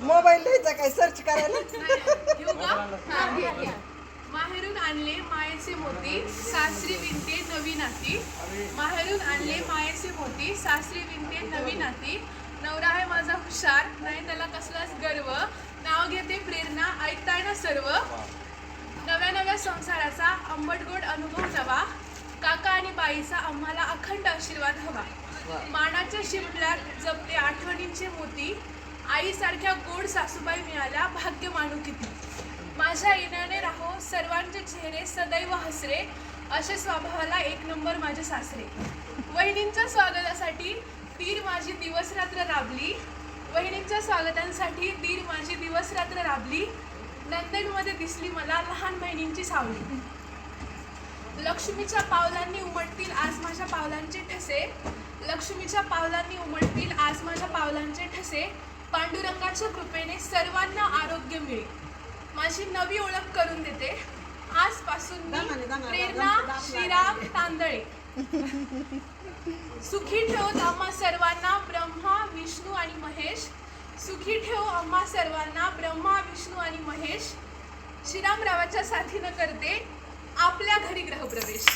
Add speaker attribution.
Speaker 1: Mobile द्यायचा काय? Search करायला?
Speaker 2: माहेरून आणले मायेचे मोती सासरी विणते नवी नाती माहेरून आणले मायेचे मोती सासरी विणते नवी नाती नवरा आहे माझा हुशार नाही त्याला कसलाच गर्व. नाव घेते प्रेरणा ऐकताय ना सर्व? नव्या नव्या संसाराचा आंबटगोड अनुभव नवा काका आणि बाईचा आम्हाला अखंड आशीर्वाद हवा. मानाच्या शिमल्यात जपले आठवणींचे मोती. आईसारख्या गोड सासूबाई मिळाल्या भाग्य मानू किती. माझ्या येण्याने राहो सर्वांचे चेहरे सदैव हसरे असे स्वभावाला एक नंबर माझे सासरे. वहिनींच्या स्वागतासाठी दीर माझी दिवस रात्र राबली. वहिनींच्या स्वागतांसाठी दीर माझी दिवस रात्र राबली. नंदनमध्ये दिसली मला लहान बहिणींची सावली. लक्ष्मीच्या पावलांनी उमटतील आज माझ्या पावलांचे ठसे. लक्ष्मीच्या पावलांनी उमटतील आज माझ्या पावलांचे ठसे पांडुरंगाच्या कृपेने सर्वांना आरोग्य मिळेल. माझी नवी ओळख करून देते. आजपासून प्रेरणा. श्रीराम तांदळे. सुखी ठेवत आम्हा सर्वांना ब्रह्मा विष्णू आणि महेश. सुखी ठेव आम्हा सर्वांना ब्रह्मा विष्णू आणि महेश. श्रीरामरावाच्या साथीनं करते आपल्या घरी ग्रहप्रवेश.